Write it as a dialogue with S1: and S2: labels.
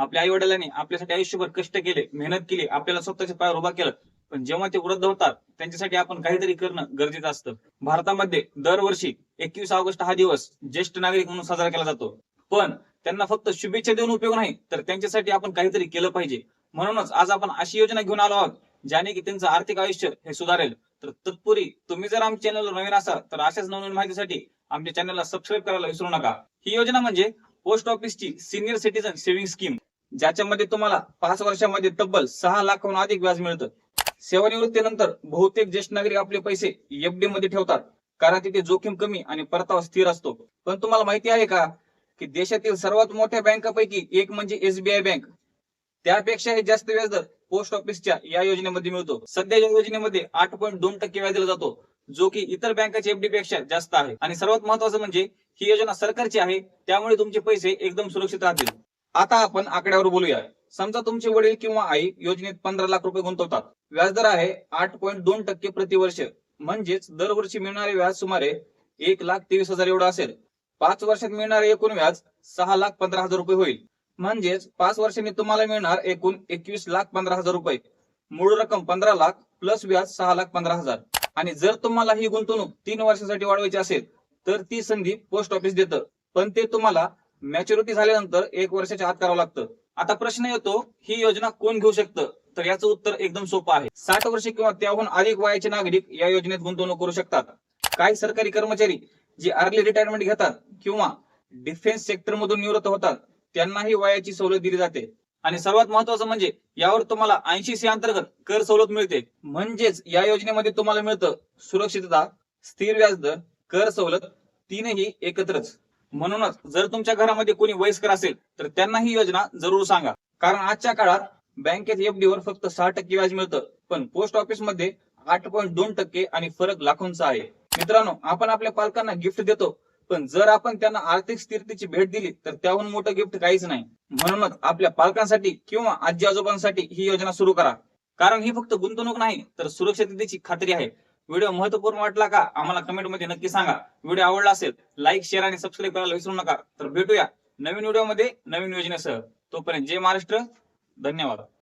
S1: आपल्या आई वडिलांनी आपल्यासाठी आयुष्यभर कष्ट केले मेहनत केली आपल्याला स्वतःच्या पायावर उभा केलं. पण जेव्हा ते वृद्ध होतात त्यांच्यासाठी आपण काहीतरी करणं गरजेचं असतं. भारतामध्ये दरवर्षी एकवीस ऑगस्ट हा दिवस ज्येष्ठ नागरिक म्हणून साजरा केला जातो. पण त्यांना फक्त शुभेच्छा देऊन उपयोग नाही तर त्यांच्यासाठी आपण काहीतरी केलं पाहिजे. म्हणूनच आज आपण अशी योजना घेऊन आलो आहोत ज्याने की त्यांचं आर्थिक आयुष्य हे सुधारेल. तर तत्पूर्वी तुम्ही जर आमच्या चॅनलवर नवीन असाल तर अशाच नवीन माहितीसाठी आमच्या चॅनलला सबस्क्राईब करायला विसरू नका. ही योजना म्हणजे पोस्ट ऑफिसची सिनियर सिटीजन सेव्हिंग स्कीम ज्याच्यामध्ये तुम्हाला पाच वर्षामध्ये तब्बल सहा लाखाहून अधिक व्याज मिळतं. सेवानिवृत्तीनंतर बहुतेक ज्येष्ठ नागरिक आपले पैसे एफडी मध्ये ठेवतात. कारण तिथे जोखीम कमी आणि परतावा स्थिर असतो. पण तुम्हाला माहिती आहे का की देशातील सर्वात मोठ्या बँकापैकी एक म्हणजे एसबीआय बँक. त्यापेक्षाही जास्त व्याजदर पोस्ट ऑफिसच्या या योजनेमध्ये मिळतो. सध्या या योजनेमध्ये आठ पॉईंट दोन टक्के व्याज दिला जातो जो की इतर बँकाच्या एफडी पेक्षा जास्त आहे. आणि सर्वात महत्वाचं म्हणजे ही योजना सरकारची आहे त्यामुळे तुमचे पैसे एकदम सुरक्षित राहतील. आता आपण आकड्यावर बोलूया. समजा तुमचे वडील किंवा आई योजनेत पंधरा लाख रुपये गुंतवतात. व्याजदर आहे आठ पॉईंट दोन टक्के प्रतिवर्ष. म्हणजेच दरवर्षी मिळणारे व्याज सुमारे एक लाख तेवीस हजार एवढं असेल. पाच वर्षात मिळणारे एकूण व्याज सहा लाख पंधरा हजार रुपये होईल. म्हणजेच पाच वर्षांनी तुम्हाला मिळणार एकूण एकवीस लाख पंधरा हजार रुपये. मूळ रक्कम पंधरा लाख प्लस व्याज सहा लाख पंधरा हजार. आणि जर तुम्हाला ही गुंतवणूक तीन वर्षासाठी वाढवायची असेल तर ती संधी पोस्ट ऑफिस देतं. पण ते तुम्हाला मॅच्युरिटी झाल्यानंतर एक वर्षाच्या आत करावं लागतं. आता प्रश्न येतो ही योजना कोण घेऊ शकतं? तर याचं उत्तर एकदम सोपं आहे. साठ वर्ष किंवा त्याहून अधिक वयाचे नागरिक या योजनेत गुंतवणूक करू शकतात. काही सरकारी कर्मचारी जे अर्ली रिटायरमेंट घेतात किंवा डिफेन्स सेक्टर मधून निवृत्त होतात त्यांनाही वयाची सवलत दिली जाते. आणि सर्वात महत्वाचं म्हणजे यावर तुम्हाला ऐंशी सी अंतर्गत कर सवलत मिळते. म्हणजेच या योजनेमध्ये तुम्हाला मिळतं सुरक्षितता स्थिर व्याजदर कर सवलत तीनही एकत्रच. म्हणूनच जर तुमच्या घरामध्ये कोणी वयस्कर असेल तर त्यांना ही योजना जरूर सांगा. कारण आजच्या काळात बँकेत एफडी वर फक्त सहा टक्के व्याज मिळतं पण पोस्ट ऑफिसमध्ये आठ पॉईंट दोन टक्के आणि फरक लाखोंचा आहे. मित्रांनो आपण आपल्या पालकांना गिफ्ट देतो पण जर आपण त्यांना आर्थिक स्थिरतेची भेट दिली तर त्याहून मोठं गिफ्ट काहीच नाही. म्हणूनच आपल्या पालकांसाठी किंवा आजी आजोबांसाठी ही योजना सुरू करा. कारण ही फक्त गुंतवणूक नाही तर सुरक्षिततेची खात्री आहे. व्हिडिओ महत्त्वपूर्ण वाटला का आम्हाला कमेंटमध्ये नक्की सांगा. व्हिडिओ आवडला असेल लाईक शेअर आणि सबस्क्राईब करायला विसरू नका. तर भेटूया नवीन व्हिडिओमध्ये नवीन योजनेसह. तोपर्यंत जय महाराष्ट्र. धन्यवाद.